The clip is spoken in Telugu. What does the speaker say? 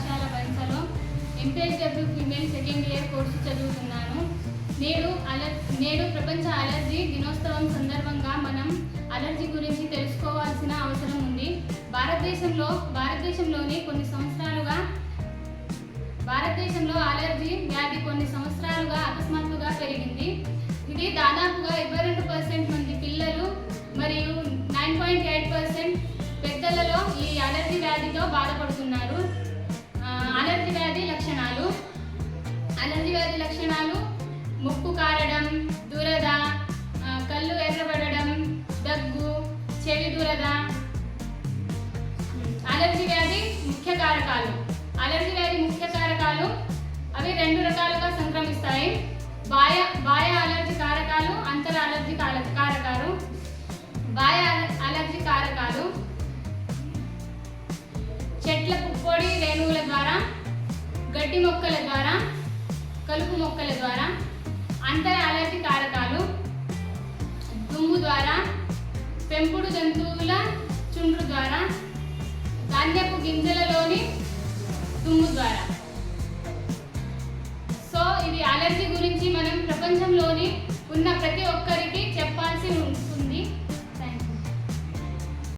పాఠశాల కళాశాల MPSW female second year course చదువుతున్నాను. నేడు అలర్ నేడు ప్రపంచ అలర్జీ దినోత్సవం సందర్భంగా మనం అలర్జీ గురించి తెలుసుకోవాల్సిన అవసరం ఉంది. భారతదేశంలో భారతదేశంలోని కొన్ని సంవత్సరాలుగా భారతదేశంలో అలర్జీ వ్యాధి కొన్ని సంవత్సరాలుగా అకస్మాత్తుగా పెరిగింది. ఇది దాదాపుగా ఇరవై రెండు పర్సెంట్ మంది పిల్లలు మరియు నైన్ పాయింట్ ఎయిట్ పర్సెంట్ పెద్దలలో ఈ అలర్జీ వ్యాధితో బాధపడుతున్నారు. చెవి అలర్జీ వ్యాధి ముఖ్య కారకాలు. అలర్జీ వ్యాధి ముఖ్య కారకాలు అవి రెండు రకాలుగా సంక్రమిస్తాయి. బాయ బాయ అలర్జీ కారకాలు అంతర అలర్జీ కార- కారకాలు. బాయ అలర్జీ కారకాలు. చెట్ల పుప్పొడి రేణువుల ద్వారా గడ్డి మొక్కల ద్వారా కలుపు మొక్కల ద్వారా అంతర అలర్జీ కారకాలు. పెంపుడు జంతువుల చుండ్రు ద్వారా ధాన్యపు గింజలలోని దుమ్ము ద్వారా సో ఇది అలర్జీ గురించి మనం ప్రపంచంలో